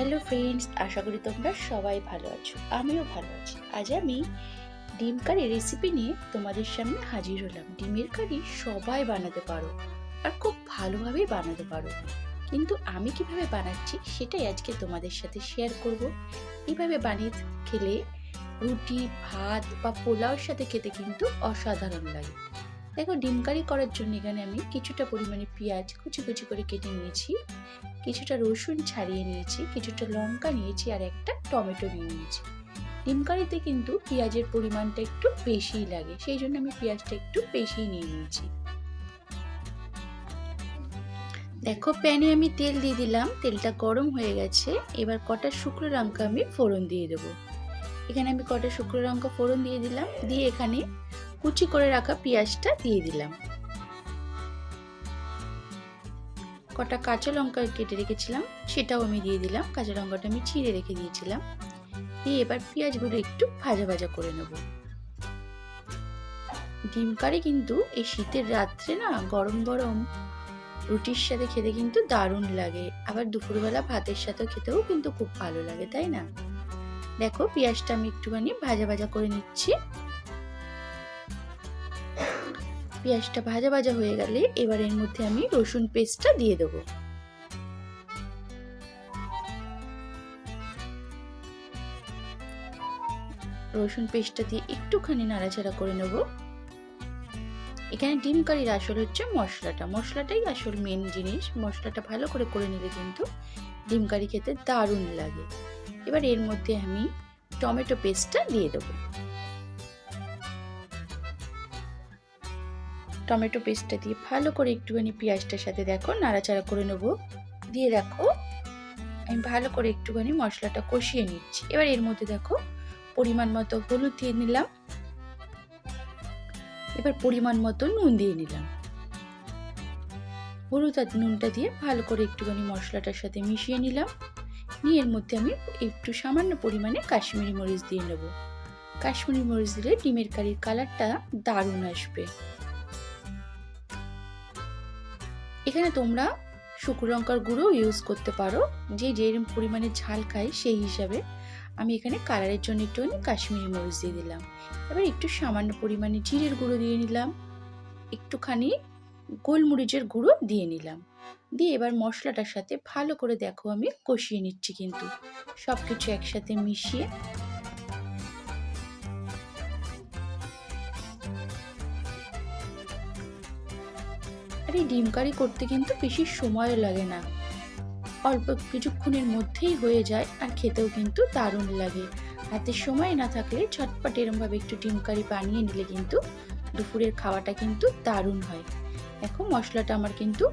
Hello friends, আশা করি তোমরা সবাই ভালো আছো, আমিও ভালো আছি। আজ আমি ডিম কারি রেসিপি নিয়ে তোমাদের সামনে হাজির হলাম। ডিমের কারি সবাই বানাতে পারো আর খুব ভালোভাবেই বানাতে পারো। কিন্তু আমি কীভাবে বানাচ্ছি সেটাই আজকে তোমাদের সাথে শেয়ার করব। এইভাবে বানিয়ে খেলে রুটি, ভাত বা পোলাওর সাথে খেতে কিন্তু অসাধারণ লাগে। দেখো, ডিম কারি করার জন্য এখানে আমি কিছুটা পরিমাণে পেঁয়াজ কুচি কুচি করে কেটে নিয়েছি। কিছুটা রসুন ছাড়িয়ে নিয়েছি, কিছুটা লঙ্কা নিয়েছি আর একটা টমেটো নিয়ে নিয়েছি। ডিম কারিতে কিন্তু পেঁয়াজের পরিমাণটা একটু বেশিই লাগে, সেই জন্য আমি পেঁয়াজটা একটু বেশিই নিয়ে নিয়েছি। দেখো, প্যানে আমি তেল দিয়ে দিলাম, তেলটা গরম হয়ে গেছে। এবার কটা শুকনো লঙ্কা আমি ফোড়ন দিয়ে দেবো। এখানে আমি কটা শুকনো লঙ্কা ফোড়ন দিয়ে দিলাম, দিয়ে এখানে কুচি করে রাখা পেঁয়াজটা দিয়ে দিলাম। কটা কাঁচা লঙ্কা কেটে রেখেছিলাম, সেটাও আমি দিয়ে দিলাম। কাঁচা লঙ্কাটা আমি ছিঁড়ে রেখে দিয়েছিলাম। দিয়ে এবার পেঁয়াজগুলো একটু ভাজা ভাজা করে নেব। ডিম কারি কিন্তু এই শীতের রাত্রে না গরম গরম রুটির সাথে খেতে কিন্তু দারুণ লাগে। আবার দুপুরবেলা ভাতের সাথেও খেতেও কিন্তু খুব ভালো লাগে, তাই না? দেখো পেঁয়াজটা আমি একটুখানি ভাজা ভাজা করে নিচ্ছি। পেঁয়াজটা ভাজা ভাজা হয়ে গেলে এবার এর মধ্যে আমি রসুন পেস্টটা দিয়ে দেবো। রসুন পেস্টটা দিয়ে একটুখানি নাড়াচাড়া করে নেব। এখানে ডিম কারির আসল হচ্ছে মশলাটা। মশলাটাই আসল মেন জিনিস। মশলাটা ভালো করে করে নিলে কিন্তু ডিম কারি খেতে দারুণ লাগে। এবার এর মধ্যে আমি টমেটো পেস্টটা দিয়ে দেবো। টমেটো পেস্টটা দিয়ে ভালো করে একটুখানি পেঁয়াজটার সাথে দেখো, নাড়াচাড়া করে নেব। দিয়ে দেখো, আমি ভালো করে একটুখানি মশলাটা কষিয়ে নিচ্ছি। এবার এর মধ্যে দেখো, পরিমাণ মতো হলুদ দিয়ে নিলাম। এবার পরিমাণ মতো নুন দিয়ে নিলাম। হলুদ আর নুনটা দিয়ে ভালো করে একটুখানি মশলাটার সাথে মিশিয়ে নিলাম। নিয়ে এর মধ্যে আমি একটু সামান্য পরিমাণে কাশ্মীরি মরিচ দিয়ে নেব। কাশ্মীরি মরিচ দিলে ডিমের কারির কালারটা দারুণ আসবে। এখানে তোমরা শুকনো লঙ্কার গুঁড়ো ইউজ করতে পারো। যে যেরকম পরিমাণে ঝাল খায় সেই হিসাবে। আমি এখানে কালারের জন্য একটুখানি কাশ্মীরি মরিচ দিয়ে দিলাম। এবার একটু সামান্য পরিমাণে জিরের গুঁড়ো দিয়ে নিলাম। একটুখানি গোলমরিচের গুঁড়ো দিয়ে নিলাম। দিয়ে এবার মশলাটার সাথে ভালো করে দেখো আমি কষিয়ে নিচ্ছি কিন্তু। সব কিছু একসাথে মিশিয়ে আর এই ডিম কারি করতে কিন্তু বেশি সময়ও লাগে না। অল্প কিছুক্ষণের মধ্যেই হয়ে যায় আর খেতেও কিন্তু দারুণ লাগে। হাতে সময় না থাকলে ছটপট এরমভাবে একটু ডিম কারি বানিয়ে নিলে কিন্তু দুপুরের খাওয়াটা কিন্তু দারুণ হয়। দেখো মশলাটা আমার কিন্তু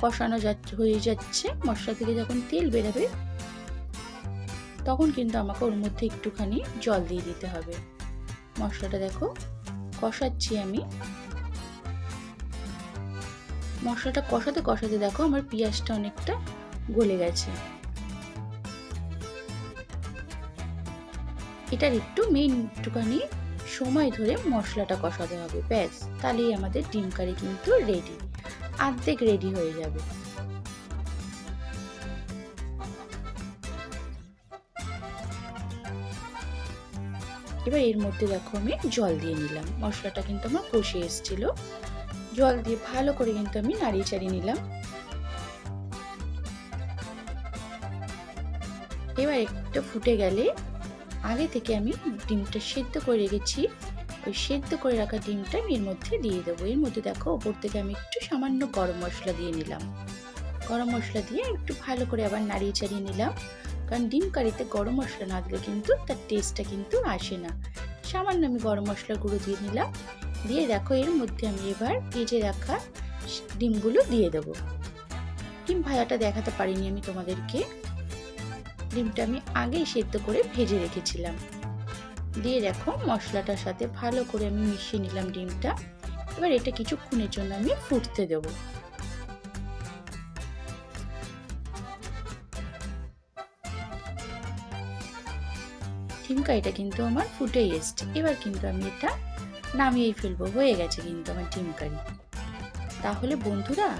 কষানো হয়ে যাচ্ছে। মশলা থেকে যখন তেল বেরোবে তখন কিন্তু আমাকে ওর মধ্যে একটুখানি জল দিয়ে দিতে হবে। মশলাটা দেখো কষাচ্ছি আমি। মশলাটা কষাতে কষাতে দেখো আমার পেঁয়াজটা অনেকটা গলে গেছে। এটার একটু মেন একটুখানি সময় ধরে মশলাটা কষাতে হবে, ব্যাস। তাহলেই আমাদের ডিম কারি কিন্তু রেডি আর্ধেক রেডি হয়ে যাবে। এবার এর মধ্যে দেখো আমি জল দিয়ে নিলাম, মশলাটা কিন্তু আমার কষে এসেছিল। জল দিয়ে ভালো করে কিন্তু আমি নাড়িয়ে চাড়িয়ে নিলাম। এবার একটু ফুটে গেলে আগে থেকে আমি ডিমটা সেদ্ধ করে রেখেছি। ওই সেদ্ধ করে রাখা ডিমটা আমি এর মধ্যে দিয়ে দেবো। এর মধ্যে দেখো ওপর থেকে আমি একটু সামান্য গরম মশলা দিয়ে নিলাম। গরম মশলা দিয়ে একটু ভালো করে আবার নাড়িয়ে চাড়িয়ে নিলাম। কারণ ডিম কারিতে গরম মশলা না দিলে কিন্তু তার টেস্টটা কিন্তু আসে না। সামান্য আমি গরম মশলা গুঁড়ো দিয়ে নিলাম। দিয়ে দেখো এর মধ্যে আমি এবার ভেজে রাখা ডিমগুলো দিয়ে দেবো। ডিম ভাজাটা দেখাতে পারিনি আমি তোমাদেরকে। ডিমটা আমি আগেই সেদ্ধ করে ভেজে রেখেছিলাম। দিয়ে দেখো মশলাটার সাথে ভালো করে আমি মিশিয়ে নিলাম ডিমটা। এবার এটা কিছুক্ষণের জন্য আমি ফুটতে দেবো। ডিম এটা কিন্তু আমার ফুটেই এসছে। এবার কিন্তু আমি এটা নামিয়েই ফেলব, হয়ে গেছে কিন্তু আমার ডিম কারি। তাহলে বন্ধুরা,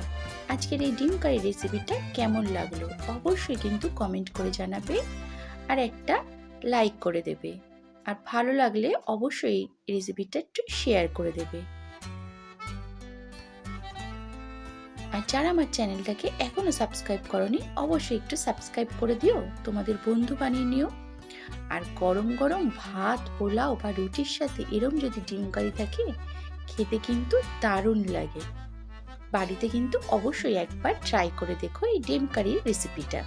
আজকের এই ডিম কারি রেসিপিটা কেমন লাগল? অবশ্যই কিন্তু কমেন্ট করে জানাবে আর একটা লাইক করে দেবে। আর ভালো লাগলে অবশ্যই রেসিপিটা একটু শেয়ার করে দেবে। আর যারা আমার চ্যানেলটাকে এখনও সাবস্ক্রাইব করনি, অবশ্যই একটু সাবস্ক্রাইব করে দিও। তোমাদের বন্ধু বানিয়ে নিও। আর গরম গরম ভাত, পোলাও বা রুটির সাথে এরম যদি ডিম কারি থাকে, খেতে কিন্তু দারুণ লাগে। বাড়িতে কিন্তু অবশ্যই একবার ট্রাই করে দেখো এই ডিম কারির রেসিপিটা